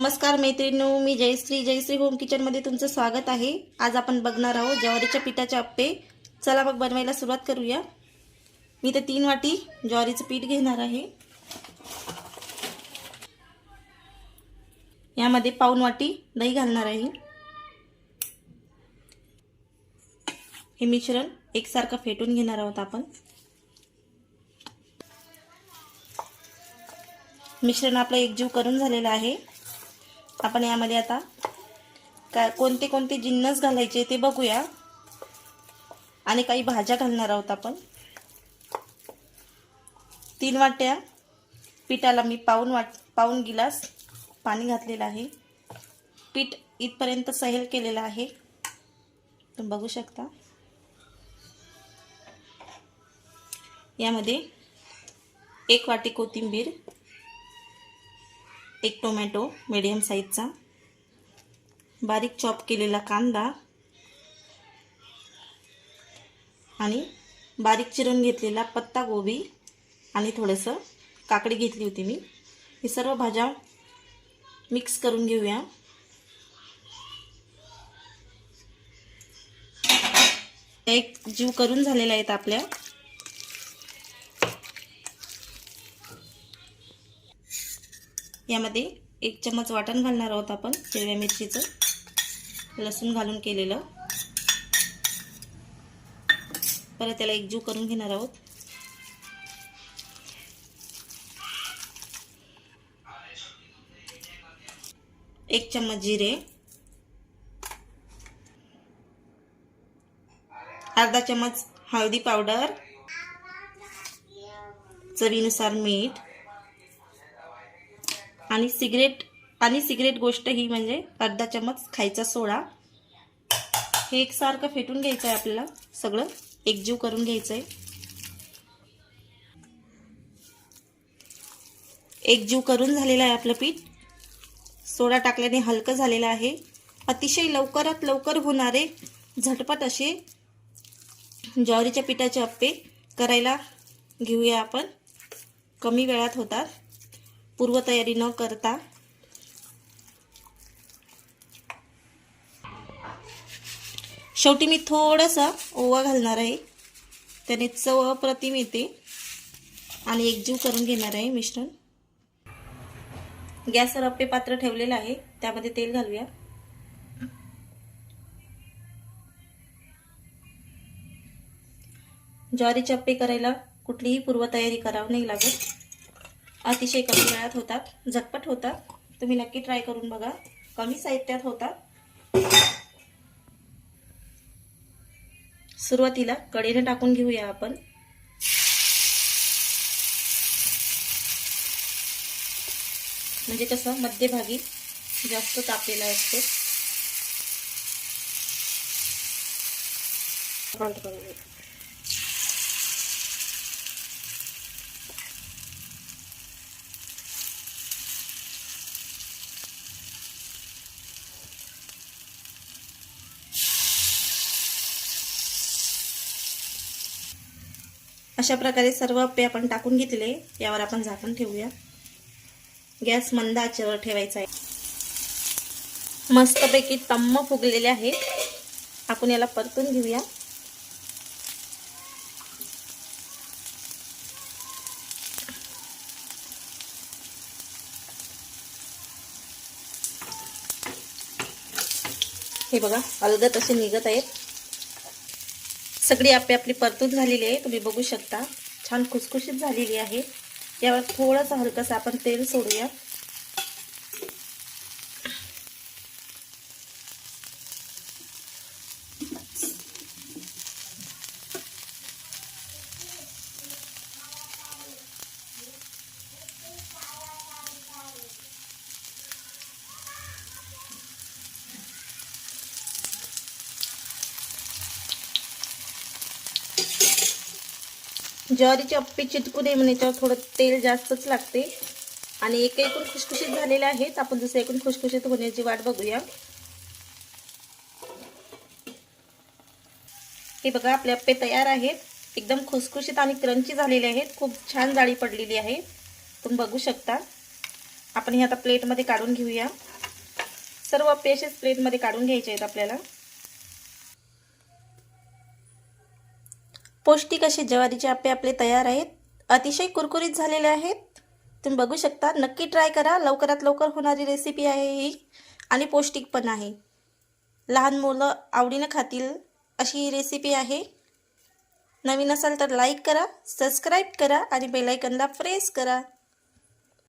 नमस्कार मैत्रिणी मी जयश्री. जयश्री होम किचनमध्ये तुमचं स्वागत आहे. आज आपण बघणार आहोत ज्वारीच्या पिठाचे अप्पे चला मग बनवायला सुरुवात करूया. मी तर तीन वाटी ज्वारीचं पीठ घेणार आहे. यामध्ये पाऊन वाटी दही घालणार आहे. हे मिश्रण एकसारखं फेटून घेणार आहोत आपण. मिश्रण आपलं एकजीव करून झालेलं आहे. आपण यामध्ये आता काय कोणते कोणते जिन्नस घालायचे ते बघूया. आणि काही भाज्या घालणार आहोत आपण. तीन वाट्या पिठाला मी पाऊन वाट पाऊन गिलास पाणी घातलेलं आहे. पीठ इथपर्यंत सहेल केलेलं आहे. तुम्ही बघू शकता. यामध्ये एक वाटी कोथिंबीर एक टोमॅटो मिडियम साईजचा बारीक चॉप केलेला कांदा. आणि बारीक चिरून घेतलेला पत्ता गोबी. आणि थोडंसं काकडी घेतली होती मी. हे सर्व भाज्या मिक्स करून घेऊया. एक जीव करून झालेल्या आहेत आपल्या. यामध्ये एक चम्मच वाटण घालणार आहोत आपण हिरव्या मिरचीचं. लसूण घालून केलेलं. परत त्याला एकजीव करून घेणार आहोत. एक चम्मच जिरे. अर्धा चम्मच हळदी पावडर. चवीनुसार मीठ. आणि सिगरेट आणि सिगरेट गोष्ट ही म्हणजे अर्धा चमच खायचा सोडा. हे एकसारखं फेटून घ्यायचं आहे आपल्याला. सगळं एकजीव करून घ्यायचं आहे एकजीव करून झालेलं आहे आपलं पीठ. सोडा टाकल्याने हलकं झालेलं आहे. अतिशय लवकरात लवकर होणारे झटपट असे ज्वारीच्या पिठाचे अप्पे करायला घेऊया आपण. कमी वेळात होतात. पूर्वतयारी न करता. शेवटी मी थोडासा ओवा घालणार आहे. त्याने चव अप्रतिम येते. आणि एकजीव करून घेणार आहे मिश्रण. गॅसवर अप्पे पात्र ठेवलेलं आहे. त्यामध्ये तेल घालूया. ज्वारीचे अप्पे करायला कुठलीही पूर्वतयारी करावं नाही लागत. अतिशय कमी वेळात होतात झटपट होतात. तुम्ही नक्की ट्राय करून बघा. कमी साहित्यात होतात. सुरुवातीला कढीने टाकून घेऊया आपण. म्हणजे कसं मध्यभागी जास्त तापलेला असतो. अशा प्रकारे सर्व अप्पे आपण टाकून घेतले. यावर आपण झाकण ठेवूया. गॅस मंद आचेवर ठेवायचा आहे. मस्तपैकी तम्म फुगलेले आहेत आपण याला परतून घेऊया. हे बघा अलगत असे निघत आहेत. सगळी आपली आपली परतून झालेली आहे. तुम्ही बघू शकता. छान खुसखुशीत झालेली आहे. यावर थोडंसं हलकंसं आपण तेल सोडूया. ज्वारीचे अप्पे चिटकू नये म्हणून याच्यावर थोडं तेल जास्तच लागते. आणि एक एकूण खुशखुशीत झालेले आहेत. आपण दुसऱ्या एकूण खुशखुशीत होण्याची वाट बघूया. हे बघा आपले अप्पे तयार आहेत. एकदम खुसखुशीत आणि क्रंची झालेले आहेत. खूप छान जाळी पडलेली आहे. तुम्ही बघू शकता. आपण हे आता प्लेटमध्ये काढून घेऊया. सर्व अप्पे असेच प्लेटमध्ये काढून घ्यायचे आहेत आपल्याला. पौष्टिक असे ज्वारीचे आप्पे आपले तयार आहेत. अतिशय कुरकुरीत झालेले आहेत. तुम्ही बघू शकता नक्की ट्राय करा. लवकरात लवकर होणारी रेसिपी आहे ही. आणि पौष्टिक पण आहे. लहान मुलं आवडीनं खातील अशी ही रेसिपी आहे. नवीन असाल तर लाईक करा सबस्क्राईब करा आणि बेलायकनला प्रेस करा.